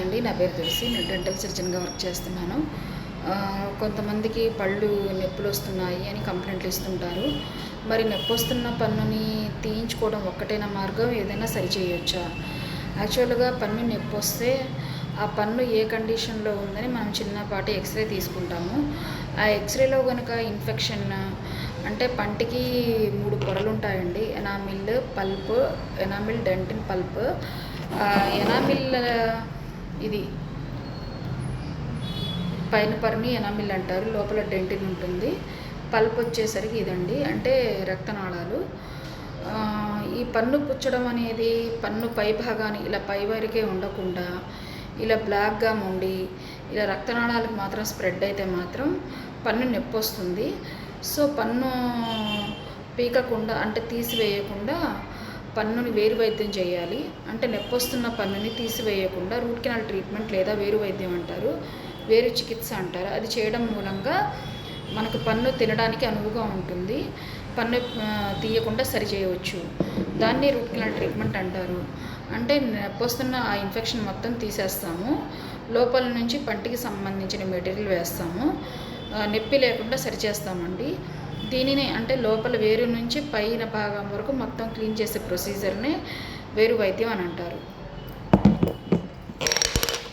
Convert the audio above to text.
Hi అండి నా పేరు తులసి. నేను డెంటల్ సర్జన్గా వర్క్ చేస్తున్నాను. కొంతమందికి పళ్ళు నొప్పులు వస్తున్నాయి అని కంప్లైంట్లు ఇస్తుంటారు. మరి నొప్పి వస్తున్న పన్నుని తీయించుకోవడం ఒక్కటైన మార్గం ఏదైనా సరిచేయొచ్చా యాక్చువల్గా పన్ను నొప్పి వస్తే ఆ పన్ను ఏ కండిషన్లో ఉందని మనం చిన్నపాటి ఎక్స్రే తీసుకుంటాము. ఆ ఎక్స్రేలో కనుక ఇన్ఫెక్షన్ అంటే పంటికి మూడు పొరలు ఉంటాయండి enamel pulp enamel dentin pulp. Enamel ఇది. పైన పర్ని ఎనామిల్ అంటారు లోపల డెంటిన్ ఉంటుంది. పల్ప్ వచ్చేసరికి ఇదండి అంటే రక్తనాళాలు. ఈ పన్ను పుచ్చడం అనేది పన్ను పై భాగాన్ని ఇలా పై వరకే ఉండకుండా ఇలా బ్లాక్గా ఉండి ఇలా రక్తనాళాలకు మాత్రం స్ప్రెడ్ అయితే మాత్రం పన్ను నొప్పి వస్తుంది సో పన్ను పీకకుండా అంటే తీసివేయకుండా పన్నుని వేరు వైద్యం చేయాలి. అంటే నొప్పి వస్తున్న పన్నుని తీసివేయకుండా రూట్ కెనాల్ ట్రీట్మెంట్ లేదా వేరు వైద్యం అంటారు. వేరు చికిత్స అంటారు. అది చేయడం మూలంగా మనకు పన్ను తినడానికి అనువుగా ఉంటుంది. పన్ను తీయకుండా సరి చేయవచ్చు. దాన్ని రూట్ కెనాల్ ట్రీట్మెంట్ అంటారు. అంటే నెప్పొస్తున్న వస్తున్న ఆ ఇన్ఫెక్షన్ మొత్తం తీసేస్తాము. లోపల నుంచి పంటికి సంబంధించిన మెటీరియల్ వేస్తాము. నొప్పి లేకుండా సరిచేస్తామండి దీనిని అంటే లోపల వేరు నుంచి పైన భాగం వరకు మొత్తం క్లీన్ చేసే ప్రొసీజర్నే వేరు వైద్యం అని అంటారు.